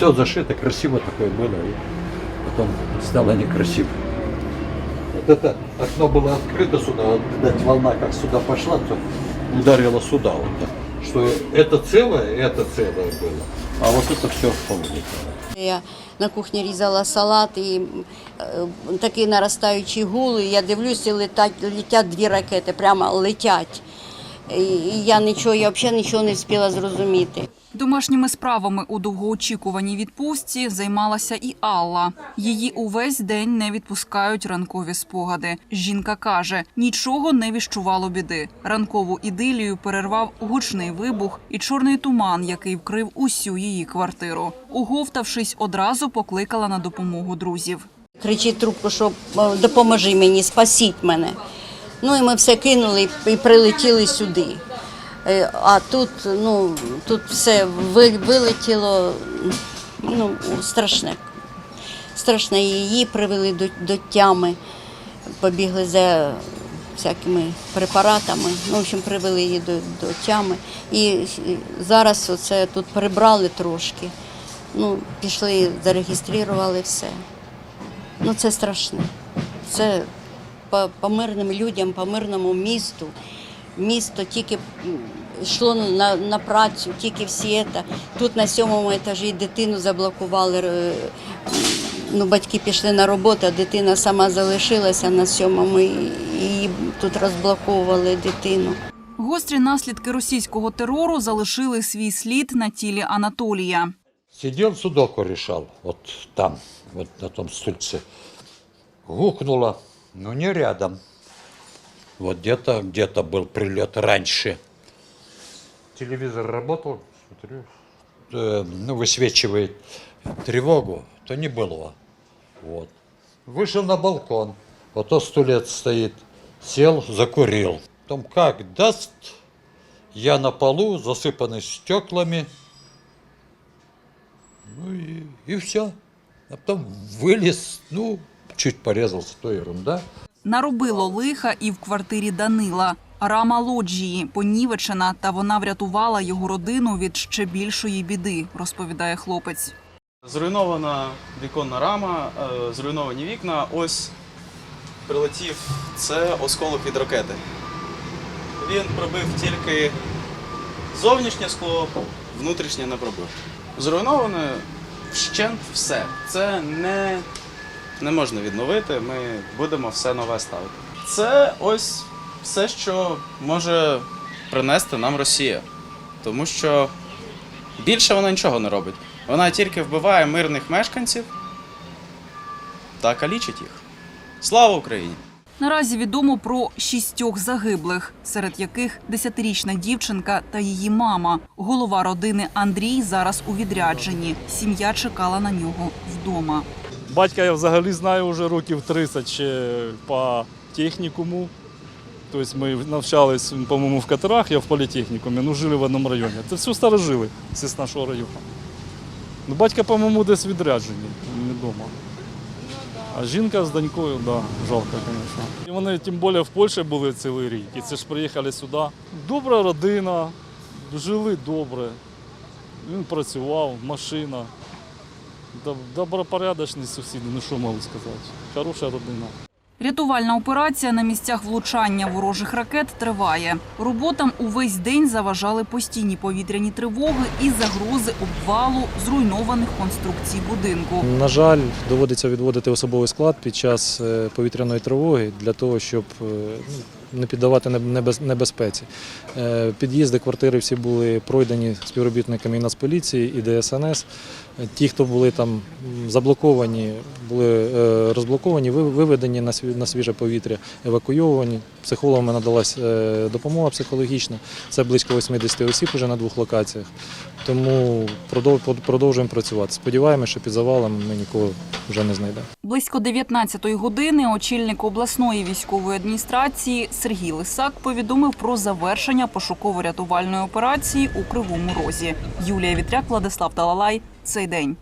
все зашито, красиво такое было, и потом стало некрасиво. Вот это окно было открыто сюда, вот, видать, волна как сюда пошла, то ударила сюда вот так. Что это целое, это целое было, а вот это все повылетело. Я на кухні різала салат і е, такий наростаючий гул. І я дивлюся, і летять, летять дві ракети, прямо летять. Я нічого, я взагалі нічого не встигла зрозуміти. Домашніми справами у довгоочікуваній відпустці займалася і Алла. Її увесь день не відпускають ранкові спогади. Жінка каже, нічого не віщувало біди. Ранкову ідилію перервав гучний вибух і чорний туман, який вкрив усю її квартиру. Уговтавшись, одразу покликала на допомогу друзів. Кричить трубку, що допоможи мені, спасіть мене. Ну і ми все кинули і прилетіли сюди. Е, А тут, ну, тут все вилетіло, ну, страшне. Страшне. Її привели до, до тями, побігли за всякими препаратами. Ну, в общем, привели її до, до тями. І зараз оце тут прибрали трошки. Ну, пішли, зареєстрували все. Ну це страшне. Це по, по мирним людям, по мирному місту. Місто тільки йшло на, на працю, тільки всі це. Тут на сьомому етажі дитину заблокували. Ну, батьки пішли на роботу, а дитина сама залишилася на сьомому і, і тут розблоковували дитину. Гострі наслідки російського терору залишили свій слід на тілі Анатолія. Сидел, судоку решал, вот там, вот на том стульце. Гукнуло, но не рядом. Вот где-то, где-то был прилет раньше. Телевизор работал, смотрю, э, ну, высвечивает тревогу, то не было. Вот. Вышел на балкон, вот то стулец стоит, сел, закурил. Потом как даст, я на полу, засыпанный стеклами, ну и, и все. А потом вылез, ну, чуть порезался, то ерунда. Наробило лиха і в квартирі Данила. Рама лоджії понівечена, та вона врятувала його родину від ще більшої біди, розповідає хлопець. Зруйнована віконна рама, е, зруйновані вікна. Ось прилетів це осколок від ракети. Він пробив тільки зовнішнє скло, внутрішнє не пробив. Зруйноване вщент все. Це не, не можна відновити. Ми будемо все нове ставити. Це ось все, що може принести нам Росія. Тому що Більше вона нічого не робить. Вона тільки вбиває мирних мешканців та калічить їх. Слава Україні! Наразі відомо про шістьох загиблих, серед яких десятирічна дівчинка та її мама. Голова родини Андрій зараз у відрядженні. Сім'я чекала на нього вдома. Батька я взагалі знаю вже років 30 ще по технікуму. Тобто ми навчались, по-моєму, в катерах, я в політехнікумі, ну жили в одному районі. Це все старожили з нашого району. Ну, батька, по-моєму, десь відряджені, не вдома. А жінка з донькою, так, да, жалко, звісно. І вони тим більше в Польщі були цілий рік. І це ж приїхали сюди. Добра родина, жили добре. Він працював, машина. Доб- Добропорядочні сусіди, ну що можу сказати. Хороша родина. Рятувальна операція на місцях влучання ворожих ракет триває. Роботам увесь день заважали постійні повітряні тривоги і загрози обвалу зруйнованих конструкцій будинку. На жаль, доводиться відводити особовий склад під час е, повітряної тривоги для того, щоб е, ну, не піддавати неб- небезпеці. Е, Під'їзди квартири всі були пройдені співробітниками і Нацполіції, і ДСНС. Е, Ті, хто були там заблоковані, були е, розблоковані, ви- виведені на свіже повітря, евакуйовані. Психологами надалась допомога психологічна. Це близько 80 осіб уже на двох локаціях. Тому продовжуємо працювати. Сподіваємося, що під завалом ми нікого вже не знайдемо. Близько 19-ї години очільник обласної військової адміністрації Сергій Лисак повідомив про завершення пошуково-рятувальної операції у Кривому Розі. Юлія Вітряк, Владислав Талалай. Цей день.